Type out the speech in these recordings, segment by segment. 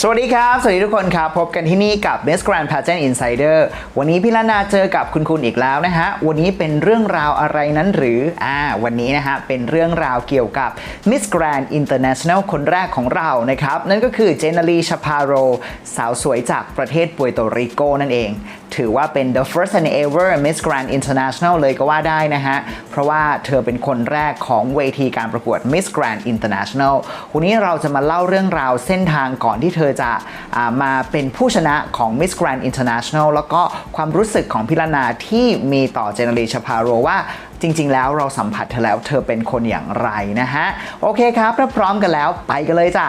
สวัสดีครับ สวัสดีทุกคนครับ พบกันที่นี่กับ Miss Grand Pageant Insider วันนี้พี่ลานาเจอกับคุณคุณอีกแล้วนะฮะ วันนี้เป็นเรื่องราวอะไรนั้นหรือ อ่า วันนี้นะฮะ เป็นเรื่องราวเกี่ยวกับ Miss Grand International คนแรกของเรานะครับ นั่นก็คือเจนารีชาพาโร สาวสวยจากประเทศปุยโตริโกนั่นเอง ถือว่าเป็น the first and ever Miss Grand International เลยก็ว่าได้นะฮะ เพราะว่าเธอเป็นคนแรกของเวทีการประกวด Miss Grand International วันนี้เราจะมาเล่าเรื่องราวเส้นทางก่อนที่เธอจะอมาเป็นผู้ชนะของ Miss Grand International แล้วก็ความรู้สึกของพิรนาที่มีต่อเจเนอเรชพาโรว่าจริง ๆ แล้วเราสัมผัสเธอแล้วเธอเป็นคนอย่างไรนะฮะ โอเคครับถ้าพร้อมกันแล้วไปกันเลยจ้ะ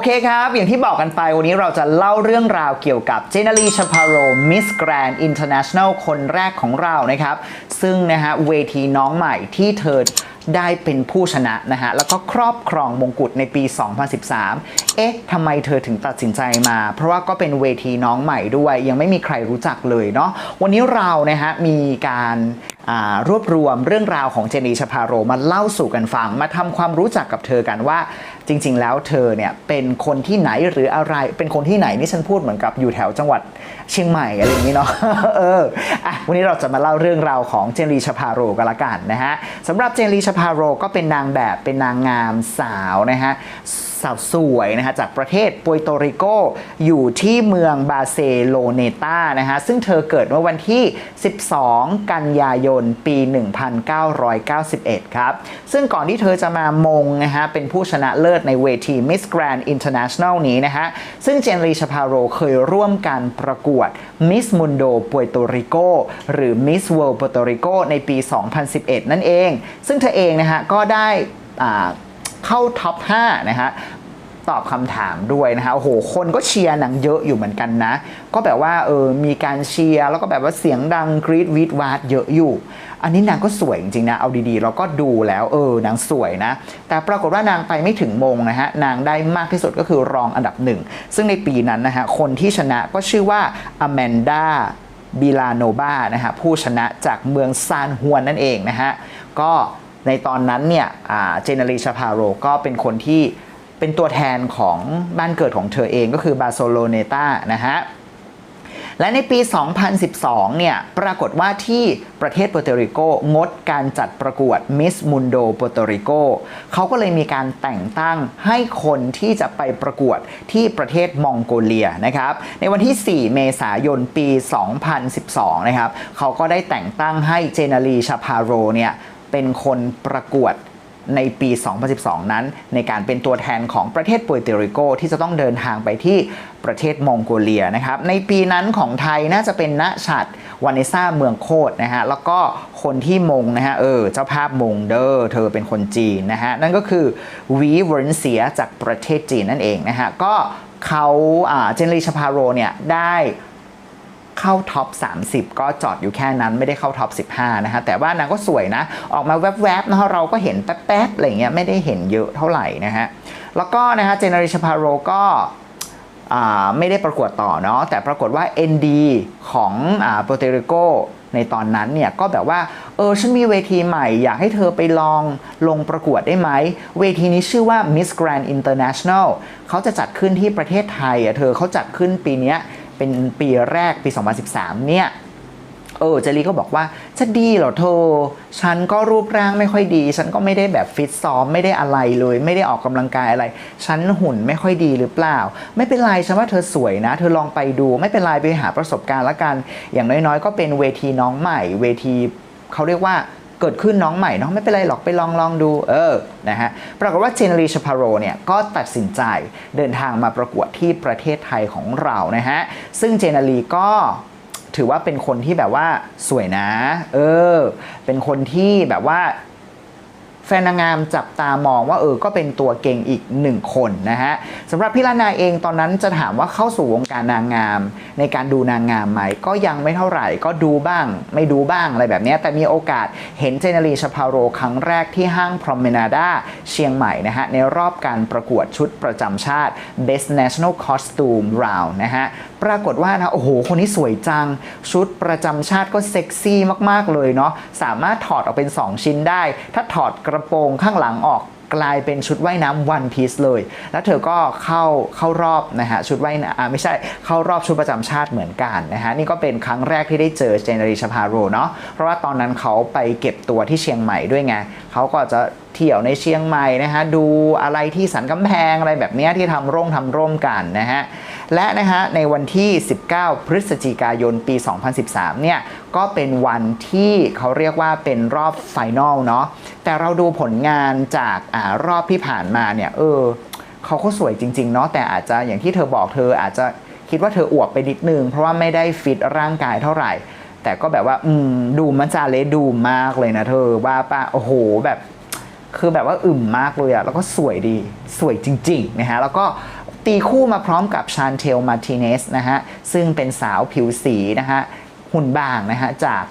อเคครับ อย่างที่บอกกันไปวันนี้เราจะเล่าเรื่องราวเกี่ยวกับเจนาลีชาพาโรมิสแกรนด์อินเตอร์เนชั่นแนลคนแรกของเรานะครับ ซึ่งนะฮะเวทีน้องใหม่ที่เธอได้เป็นผู้ชนะนะฮะ แล้วก็ครอบครองมงกุฎในปี 2013 เอ๊ะทำไมเธอถึงตัดสินใจมา เพราะว่าก็เป็นเวทีน้องใหม่ด้วย ยังไม่มีใครรู้จักเลยเนาะ วันนี้เรานะฮะมีการารวบรวมเรื่องราวของเจนีชาพาโรมาเล่าสู่กันฟัง มาทำความรู้จักกับเธอกันว่า จริง ๆ แล้วเธอเนี่ยเป็นคนที่ไหนหรืออะไร เป็นคนที่ไหนนี่ฉันพูดเหมือนกับอยู่แถวจังหวัดเชียงใหม่อะไรอย่างนี้เนาะเอออะวันนี้เราจะมาเล่าเรื่องราวของเจนลีชพาโรกันละกันนะฮะสำหรับเจนลีชพาโรก็เป็นนางแบบเป็นนางงามสาวนะฮะสาวสวยนะฮะจากประเทศปัวโตริโก อยู่ที่เมืองบาเซโลเนตานะฮะซึ่งเธอเกิดเมื่อวันที่ 12 กันยายน ปี 1991 ครับ ซึ่งก่อนที่เธอจะมามงนะฮะเป็นผู้ชนะเลิศในเวที Miss Grand International นี้นะฮะซึ่งเจนรีชาพาโรเคยร่วมการประกวด Miss Mundo Puerto Rico หรือ Miss World Puerto Rico ในปี 2011 นั่นเอง ซึ่งเธอเองนะฮะก็ได้อ่า เข้าท็อป 5 นะฮะตอบคำถามด้วยนะฮะโอ้โห คนก็เชียร์หนังเยอะอยู่เหมือนกันนะ ก็แบบว่าเออมีการเชียร์แล้วก็แบบว่าเสียงดังกรีดวีดวาดเยอะอยู่ อันนี้นางก็สวยจริงๆนะ เอาดีๆ เราก็ดูแล้วเออนางสวยนะ แต่ปรากฏว่านางไปไม่ถึงมงนะฮะ นางได้มากที่สุดก็คือรองอันดับหนึ่ง ซึ่งในปีนั้นนะฮะ คนที่ชนะก็ชื่อว่าอแมนดาบิลาโนบานะฮะผู้ชนะจากเมืองซานฮวนนั่นเองนะฮะก็ ในตอนนั้นเนี่ยเจเนรีชาพาโรก็เป็นคนที่เป็นตัวแทนของบ้านเกิดของเธอเองก็คือบาโซโลเนตานะฮะ และในปี 2012 เนี่ย ปรากฏว่าที่ประเทศปัวโตริโกงดการจัดประกวด Miss Mundo ปัวโตริโกเขาก็เลยมีการแต่งตั้งให้คนที่จะไปประกวดที่ประเทศมองโกเลียนะครับ ในวันที่ 4 เมษายนปี 2012 นะครับเขาก็ได้แต่งตั้งให้เจนาลีชาพาโรเนี่ย เป็นคนประกวดในปี 2012 นั้น ในการเป็นตัวแทนของประเทศปัวโตริโก ที่จะต้องเดินทางไปที่ประเทศมองโกเลียนะครับ ในปีนั้นของไทยน่าจะเป็นณฉัดวานิซ่าเมืองโคดนะฮะ แล้วก็คนที่มงนะฮะ เออ เจ้าภาพมงเดอร์ เธอเป็นคนจีนนะฮะ นั่นก็คือวีเวิร์นเซียจากประเทศจีนนั่นเองนะฮะ ก็เขาเจนลีชพาโรเนี่ยได้ เข้าท็อป 30 ก็จอดอยู่แค่นั้นไม่ได้เข้าท็อป 15 นะฮะ แต่ว่านางก็สวยนะ ออกมาแวบๆนะฮะเราก็เห็นแป๊บๆอะไรเงี้ยไม่ได้เห็นเยอะเท่าไหร่นะฮะ แล้วก็นะฮะเจเนอเรชันพาโรก็ไม่ได้ประกวดต่อเนาะแต่ปรากฏว่า ND ของโปรเตริโกในตอนนั้นเนี่ยก็แบบว่าเออฉันมีเวทีใหม่ อยากให้เธอไปลองลงประกวดได้ไหม เวทีนี้ชื่อว่า Miss Grand International เขาจะจัดขึ้นที่ประเทศไทยอะเธอเขาจัดขึ้นปีเนี้ย เป็นปีแรกปี 2013 เนี่ยเออเจลีก็บอกว่าจะดีเหรอเธอ ฉันก็รูปร่างไม่ค่อยดี ฉันก็ไม่ได้แบบฟิตซ้อมไม่ได้อะไรเลย ไม่ได้ออกกำลังกายอะไร ฉันหุ่นไม่ค่อยดีหรือเปล่า ไม่เป็นไรฉันว่าเธอสวยนะ เธอลองไปดูไม่เป็นไรไปหาประสบการณ์ละกัน อย่างน้อยๆ ก็เป็นเวทีน้องใหม่ เวทีเขาเรียกว่า เกิดขึ้นน้องใหม่น้องไม่เป็นไรหรอกไปลองลองดูเออนะฮะปรากฏว่าเจนรีชพาโรเนี่ยก็ตัดสินใจเดินทางมาประกวดที่ประเทศไทยของเรานะฮะซึ่งเจนารีก็ถือว่าเป็นคนที่แบบว่าสวยนะ เออ เป็นคนที่แบบว่า แฟนนางงามจับตามองว่าเออก็เป็นตัวเก่งอีกหนึ่งคนนะฮะสำหรับพี่ลานาเองตอนนั้นจะถามว่าเข้าสู่วงการนางงาม ในการดูนางงามไหมก็ยังไม่เท่าไหร่ก็ดูบ้าง ไม่ดูบ้างอะไรแบบนี้แต่มีโอกาสเห็นเจเนรีชาพาโรครั้งแรกที่ห้างพรอมเมนาดาเชียงใหม่นะฮะในรอบการประกวดชุดประจำชาติ Best National Costume Round นะฮะปรากฏว่านะโอ้โหคนนี้สวยจัง ชุดประจำชาติก็เซ็กซี่มากๆเลยเนาะสามารถถอดออกเป็น 2 ชิ้นได้ ถ้าถอดกระโปรงข้างหลังออกกลายเป็นชุดว่ายน้ำวันพีซเลย แล้วเธอก็เข้าเข้ารอบนะฮะชุดว่ายน้ำอ่าไม่ใช่เข้ารอบชุดประจำชาติเหมือนกันนะฮะนี่ก็เป็นครั้งแรกที่ได้เจอเจเนรีชาพาโรเนาะเพราะว่าตอนนั้นเขาไปเก็บตัวที่เชียงใหม่ด้วยไงเขาก็จะเที่ยวในเชียงใหม่นะฮะดูอะไรที่สันกำแพงอะไรแบบนี้ที่ทำร่งทำร่มกันนะฮะ และนะฮะในวันที่ 19 พฤศจิกายนปี 2013 เนี่ยก็เป็นวันที่เขาเรียกว่าเป็นรอบไฟนอลเนาะแต่เราดูผลงานจากอารอบที่ผ่านมาเนี่ยเออเขาก็สวยจริง ๆ เนาะแต่อาจจะอย่างที่เธอบอกเธออาจจะคิดว่าเธออวบไปนิดนึง เพราะว่าไม่ได้ฟิตร่างกายเท่าไหร่ แต่ก็แบบว่า อืม ดูมันจาเลดูมากเลยนะเธอว่าป่ะโอ้โหแบบ คือแบบว่าอึมมากเลยอะแล้วก็สวยดีสวยจริง ๆ นะฮะ แล้วก็ ตีคู่มาพร้อมกับชานเทลมาร์ติเนสนะฮะซึ่งเป็นสาวผิวสีนะฮะหุ่นบางนะฮะจาก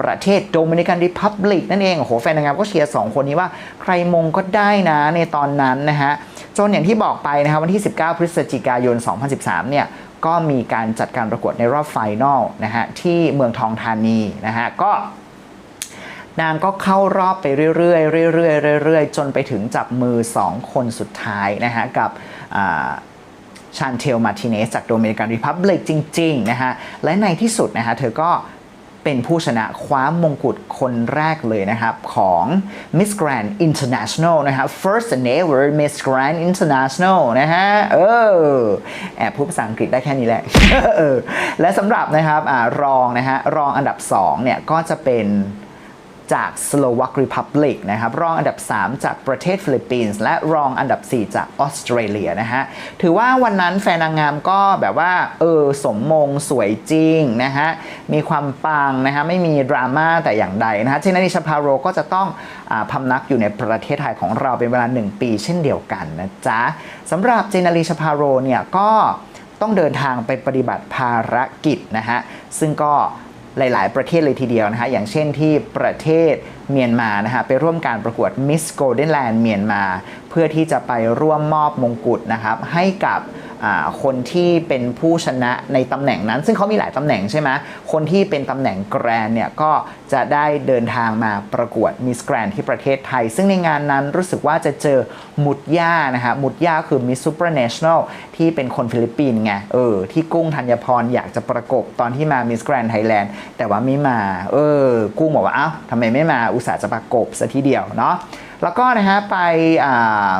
ประเทศโดมินิกันริพับลิกนั่นเอง โอ้โห แฟนนางงามก็เชียร์ 2 คนนี้ว่าใครมงก็ได้นะในตอนนั้นนะฮะ จนอย่างที่บอกไปนะครับวันที่ 19 พฤศจิกายน 2013 เนี่ย ก็มีการจัดการประกวดในรอบไฟนอลนะฮะ ที่เมืองทองธานีนะฮะ ก็นางก็เข้ารอบไปเรื่อยๆเรื่อยๆเรื่อยๆ จนไปถึงจับมือ 2 คนสุดท้ายนะฮะ กับ ชานเทลมาติเนสจากโดมินิกันริพับลิกจริง ๆ นะฮะ และในที่สุดนะฮะ เธอก็เป็นผู้ชนะคว้ามงกุฎคนแรกเลยนะครับ ของ Miss Grand International นะฮะ first and ever Miss Grand International นะฮะ เออ แอบพูดภาษาอังกฤษได้แค่นี้แหละ และสำหรับนะครับอรองนะฮะ รองอันดับ 2 เนี่ย ก็จะเป็น จากสโลวักริพับลิกนะครับรองอันดับ 3 จากประเทศฟิลิปปินส์และรองอันดับ 4 จากออสเตรเลียนะฮะถือว่าวันนั้นแฟนนางงามก็แบบว่าเออสมมงสวยจริงนะฮะมีความปังนะฮะไม่มีดราม่าแต่อย่างใดนะฮะเจนนิชพาโรก็จะต้องอพำนักอยู่ในประเทศไทยของเราเป็นเวลา 1 ปีเช่นเดียวกันนะจ๊ะสำหรับเจนนิชพาโรเนี่ยก็ต้องเดินทางไปปฏิบัติภารกิจนะฮะซึ่งก็ หลาย ๆ ประเทศเลยทีเดียวนะฮะอย่างเช่นที่ประเทศเมียนมานะฮะไปร่วมการประกวด Miss Golden Land เมียนมา เพื่อที่จะไปร่วมมอบมงกุฎนะครับให้กับ คนที่เป็นผู้ชนะในตำแหน่งนั้น ซึ่งเขามีหลายตำแหน่งใช่ไหมคนที่เป็นตำแหน่งแกรนเนี่ยก็จะได้เดินทางมาประกวด Miss Grand ที่ประเทศไทย ซึ่งในงานนั้นรู้สึกว่าจะเจอมุดย่านะฮะมุดย่าคือ Miss Supranational ที่เป็นคนฟิลิปปินส์ไงเออที่กุ้งธัญพรอยากจะประกบตอนที่มา Miss Grand Thailand แต่ว่าไม่มาเออกุ้งบอกว่าเอ้าทำไมไม่มาอุตส่าห์จะประกบซะทีเดียวเนาะแล้วก็นะฮะไปอ่า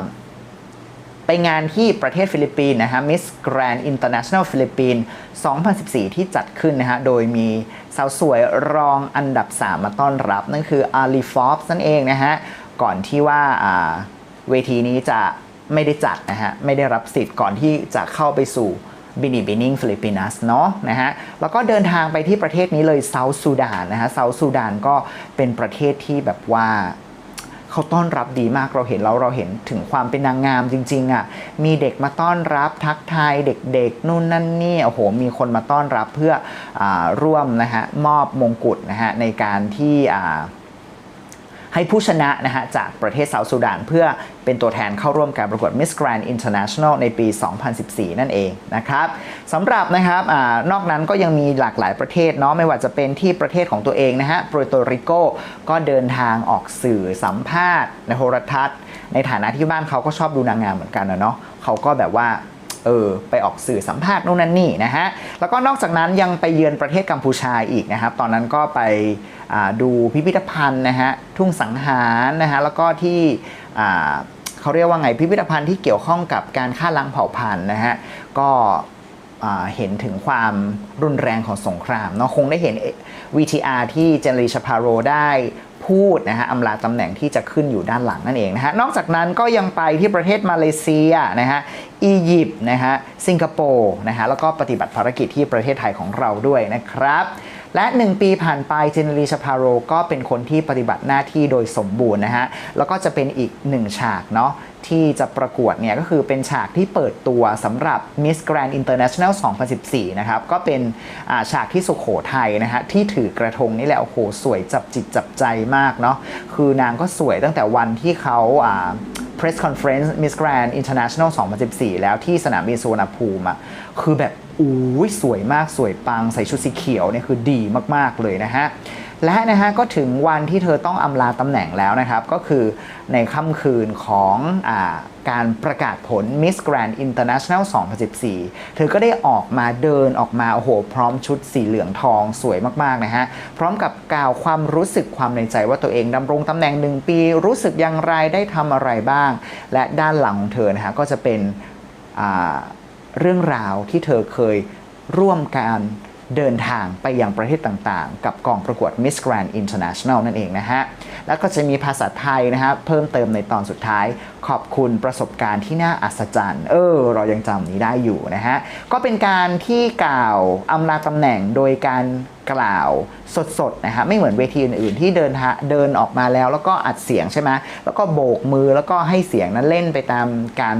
ไปงานที่ประเทศฟิลิปปินส์นะฮะ Miss Grand International ฟิลิปปินส์2014 ที่จัดขึ้นนะฮะ โดยมีสาวสวยรองอันดับ 3 มาต้อนรับ นั่นคืออาลีฟอฟนั่นเองนะฮะ ก่อนที่ว่าอ่าเวทีนี้จะไม่ได้จัดนะฮะ ไม่ได้รับสิทธิ์ก่อนที่จะเข้าไปสู่บินิบินิงฟิลิปปินัสเนาะนะฮะ แล้วก็เดินทางไปที่ประเทศนี้เลยเซาท์ซูดานนะฮะเซาท์ซูดานก็เป็นประเทศที่แบบว่า เขาต้อนรับดีมากเราเห็นแล้วเราเห็นถึงความเป็นนางงามจริง ๆอะ่ะมีเด็กมาต้อนรับทักทายเด็กๆนู่นนั่นนี่โอ้โหมีคนมาต้อนรับเพื่ออร่วมนะฮะมอบมงกุฎนะฮะในการที่อ่า ให้ผู้ชนะนะฮะจากประเทศเซาท์ซูดาน เพื่อเป็นตัวแทนเข้าร่วมการประกวด Miss Grand International ในปี 2014 นั่นเองนะครับสำหรับนะครับอนอกนั้นก็ยังมีหลากหลายประเทศเนาะไม่ว่าจะเป็นที่ประเทศของตัวเองนะฮะปรโตริโกก็เดินทางออกสื่อสัมภาษณ์ ในโทรทัศน์ ในฐานะที่บ้านเขาก็ชอบดูนางงามเหมือนกันนะเนาะเขาก็แบบว่า เออไปออกสื่อสัมภาษณ์นู่นนั่นนี่นะฮะแล้วก็นอกจากนั้นยังไปเยือนประเทศกัมพูชาอีกนะครับ ตอนนั้นก็ไปดูพิพิธภัณฑ์นะฮะทุ่งสังหารนะฮะแล้วก็ที่เขาเรียกว่าไงพิพิธภัณฑ์ที่เกี่ยวข้องกับการฆ่าล้างเผ่าพันธุ์นะฮะก็เห็นถึงความรุนแรงของสงครามเนาะคงได้เห็น VTR ที่เจนรีชาพาโรได้ พูดนะฮะอำลาตำแหน่งที่จะขึ้นอยู่ด้านหลังนั่นเองนะฮะนอกจากนั้นก็ยังไปที่ประเทศมาเลเซียนะฮะอียิปต์นะฮะสิงคโปร์นะฮะแล้วก็ปฏิบัติภารกิจที่ประเทศไทยของเราด้วยนะครับ และ 1 ปีผ่านไปเจเนรีชพาโรก็เป็นคนที่ปฏิบัติหน้าที่โดยสมบูรณ์นะฮะ แล้วก็จะเป็นอีกหนึ่งฉากเนาะที่จะประกวดเนี่ยก็คือเป็นฉากที่เปิดตัวสำหรับ Miss Grand International 2014 นะครับ ก็เป็นาฉากที่สุขโขทัยนะฮะที่ถือกระทงนี่แหละ โอ้โห สวยจับจิตจับใจมากเนาะคือนางก็สวยตั้งแต่วันที่เขาอ่า press conference Miss Grand International 2014 แล้วที่สนามบินสุวรรณภูมิอะคือแบบ อู้ยสวยมากสวยปังใส่ชุดสีเขียวเนี่ยคือดีมากๆเลยนะฮะและนะฮะก็ถึงวันที่เธอต้องอำลาตำแหน่งแล้วนะครับ ก็คือในค่ำคืนของอาการประกาศผล Miss Grand International 2014 เธอก็ได้ออกมาเดินออกมาโอ้โหพร้อมชุดสีเหลืองทองสวยมากๆนะฮะ พร้อมกับกล่าวความรู้สึกความในใจว่าตัวเองดำรงตำแหน่งหนึ่งปี รู้สึกอย่างไรได้ทำอะไรบ้าง และด้านหลังของเธอนะฮะก็จะเป็นอ่า เรื่องราวที่เธอเคยร่วมการเดินทางไปยังประเทศต่างๆ กับกองประกวด Miss Grand International นั่นเองนะฮะ แล้วก็จะมีภาษาไทยนะฮะเพิ่มเติมในตอนสุดท้าย ขอบคุณประสบการณ์ที่น่าอัศจรรย์ เออ เรายังจำนี้ได้อยู่นะฮะ ก็เป็นการที่กล่าวอำลาตำแหน่งโดยการกล่าวสดๆนะฮะไม่เหมือนเวทีอื่นๆที่เดินทางเดินออกมาแล้วแล้วก็อัดเสียงใช่ไหมแล้วก็โบกมือแล้วก็ให้เสียงนั้นเล่นไปตามการ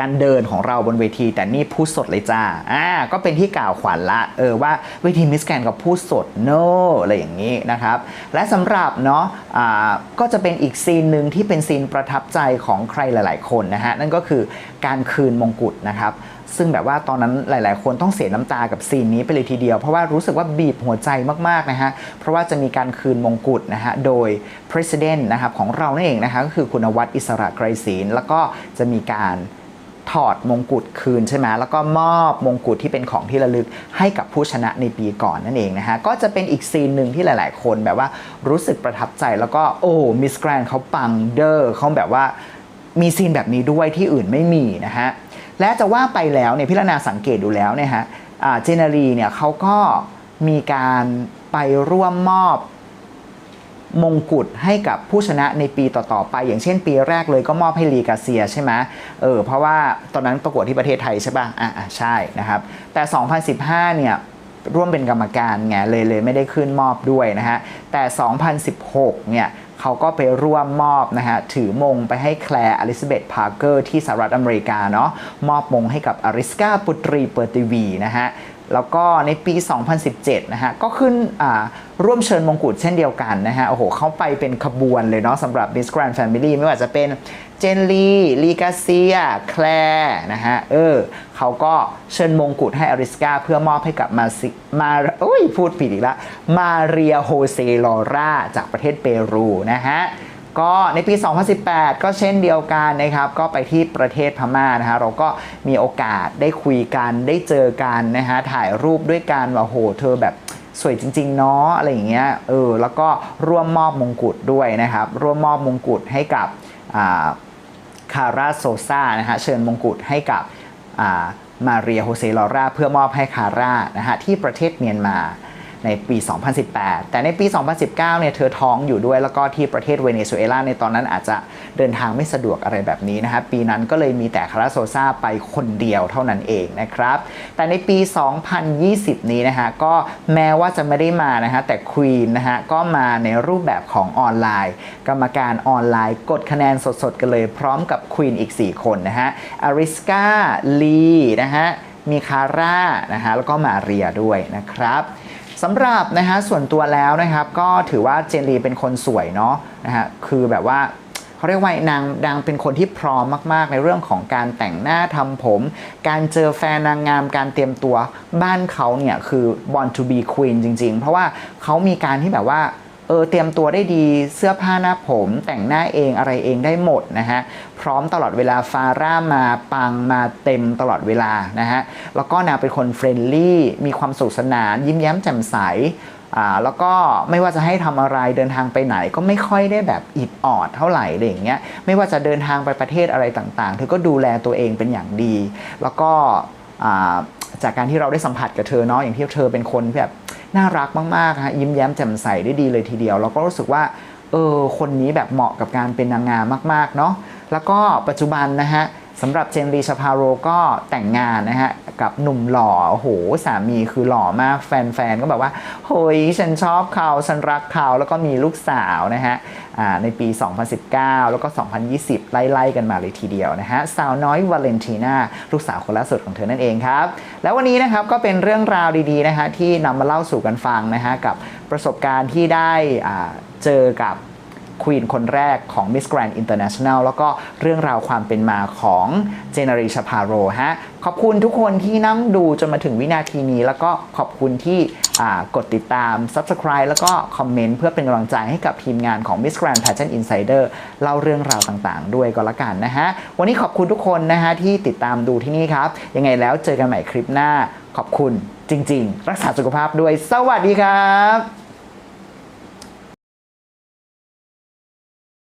การเดินของเราบนเวที แต่นี่พูดสดเลยจ้าอ่าก็เป็นที่กล่าวขวัญละเออว่าเวทีมิสแกนกับพูดสด no อะไรอย่างนี้นะครับและสำหรับเนาะอ่าก็จะเป็นอีกซีนหนึ่งที่เป็นซีนประทับใจของใครหลาย ๆ คนนะฮะนั่นก็คือการคืนมงกุฎนะครับซึ่งแบบว่าตอนนั้นหลาย ๆ คนต้องเสียน้ำตากับซีนนี้ไปเลยทีเดียว เพราะว่ารู้สึกว่าบีบหัวใจมาก ๆ นะฮะ เพราะว่าจะมีการคืนมงกุฎนะฮะ โดย president นะครับของเรานั่นเองนะคะก็คือคุณวัฒน์อิสระไกรศีลแล้วก็จะมีการ ถอดมงกุฎคืนใช่ไหมแล้วก็มอบมงกุฎที่เป็นของที่ระลึกให้กับผู้ชนะในปีก่อนนั่นเองนะฮะก็จะเป็นอีกซีนหนึ่งที่หลาย ๆ คนแบบว่ารู้สึกประทับใจแล้วก็โอ้มิสแกรนเขาปังเดอร์เขาแบบว่ามีซีนแบบนี้ด้วยที่อื่นไม่มีนะฮะและจะว่าไปแล้วเนี่ยพิรนาสังเกตดูแล้วเนี่ยฮะเจเนรีเนี่ยเขาก็มีการไปร่วมมอบ มงกุฎให้กับผู้ชนะในปีต่อๆไป อย่างเช่นปีแรกเลยก็มอบให้ลีกาเซียใช่ไหมเออเพราะว่าตอนนั้นประกวดที่ประเทศไทยใช่ป่ะอะอะใช่นะครับแต่ 2015 เนี่ยร่วมเป็นกรรมการไงเลยเลยไม่ได้ขึ้นมอบด้วยนะฮะแต่ 2016 เนี่ยเขาก็ไปร่วมมอบนะฮะถือมงไปให้แคลร์อลิซาเบธพาร์เกอร์ที่สหรัฐอเมริกาเนาะมอบมงให้กับอาริสกาปุตรีเปอร์ติวีนะฮะ แล้วก็ในปี 2017 นะฮะ ก็ขึ้นร่วมเชิญมงกุฎเช่นเดียวกันนะฮะ โอ้โห เข้าไปเป็นขบวนเลยเนาะสำหรับ Miss Grand Family ไม่ว่าจะเป็นเจนลีลีกาเซีย แคลร์นะฮะ เออ เขาก็เชิญมงกุฎให้อริสกาเพื่อมอบให้กับมาซิมาโอ้ยพูดผิดอีกล้วมาเรียโฮเซลอราจากประเทศเปรูนะฮะ ก็ในปี 2018 ก็เช่นเดียวกันนะครับ ก็ไปที่ประเทศพม่านะฮะเราก็มีโอกาสได้คุยกันได้เจอกันนะฮะถ่ายรูปด้วยกันว่าโหเธอแบบสวยจริงๆเนาะอะไรอย่างเงี้ยเออแล้วก็ร่วมมอบมงกุฎด้วยนะครับ ร่วมมอบมงกุฎให้กับคาร่าโซซานะฮะเชิญมงกุฎให้กับมาเรียโฮเซลอราเพื่อมอบให้คาร่านะฮะที่ประเทศเมียนมา ในปี 2018 แต่ในปี 2019 เนี่ยเธอท้องอยู่ด้วยแล้วก็ที่ประเทศเวเนซุเอลาในตอนนั้นอาจจะเดินทางไม่สะดวกอะไรแบบนี้นะฮะปีนั้นก็เลยมีแต่คาราโซซาไปคนเดียวเท่านั้นเองนะครับ แต่ในปี 2020 นี้นะฮะก็แม้ว่าจะไม่ได้มานะฮะแต่ควีนนะฮะก็มาในรูปแบบของออนไลน์ กรรมการออนไลน์กดคะแนนสดๆ กันเลยพร้อมกับควีนอีก 4 คนนะฮะอาริสกาลีนะฮะมีคาร่านะฮะแล้วก็มาเรียด้วยนะครับ สำหรับนะฮะส่วนตัวแล้วนะครับ ก็ถือว่าเจนลีเป็นคนสวยเนาะนะฮะคือแบบว่าเขาเรียกว่านางนางเป็นคนที่พร้อมมาก ๆ ในเรื่องของการแต่งหน้าทำผม การเจอแฟนนางงามการเตรียมตัวบ้านเขาเนี่ยคือ born to be queen จริง ๆ เพราะว่าเขามีการที่แบบว่า เออเตรียมตัวได้ดีเสื้อผ้าหน้าผม แต่งหน้าเองอะไรเองได้หมดนะฮะพร้อมตลอดเวลาฟาร่ามาปังมาเต็มตลอดเวลานะฮะแล้วก็นางเป็นคนเฟรนลี่มีความสุขสนาน ยิ้มแย้มแจ่มใสอ่าแล้วก็ไม่ว่าจะให้ทำอะไรเดินทางไปไหนก็ไม่ค่อยได้แบบอิดออดเท่าไหร่อะไรอย่างเงี้ยไม่ว่าจะเดินทางไปประเทศอะไรต่างๆ เธอก็ดูแลตัวเองเป็นอย่างดี แล้วก็อ่า จากการที่เราได้สัมผัสกับเธอเนาะอย่างที่เธอเป็นคนแบบน่ารักมากๆฮะยิ้มแย้มแจ่มใสได้ดีเลยทีเดียว เราก็รู้สึกว่าเออคนนี้แบบเหมาะกับการเป็นนางงามมากๆเนาะแล้วก็ปัจจุบันนะฮะ สำหรับเจนรีชาพาโรก็แต่งงานนะฮะ กับหนุ่มหล่อโหสามีคือหล่อมากแฟนๆ ก็แบบว่าเฮ้ยฉันชอบเขาฉันรักเขาแล้วก็มีลูกสาวนะฮะในปี 2019 แล้วก็ 2020 ไล่ๆกันมาเลยทีเดียวนะฮะ สาวน้อยวาเลนติน่าลูกสาวคนล่าสุดของเธอนั่นเองครับ แล้ววันนี้นะครับก็เป็นเรื่องราวดีๆนะฮะที่นำมาเล่าสู่กันฟังนะฮะกับประสบการณ์ที่ได้เจอกับ ควีนคนแรกของ Miss Grand International แล้วก็เรื่องราวความเป็นมาของเจเนอเรชพาโรฮะขอบคุณทุกคนที่นั่งดูจนมาถึงวินาทีนี้ แล้วก็ขอบคุณที่กดติดตาม Subscribe แล้วก็คอมเมนต์เพื่อเป็นกำลังใจให้กับทีมงานของ Miss Grand Pageant Insider เล่าเรื่องราวต่างๆ ด้วยก็แล้วกันนะฮะ วันนี้ขอบคุณทุกคนนะฮะที่ติดตามดูที่นี่ครับ ยังไงแล้วเจอกันใหม่คลิปหน้า ขอบคุณจริง ๆ รักษาสุขภาพด้วย สวัสดีครับ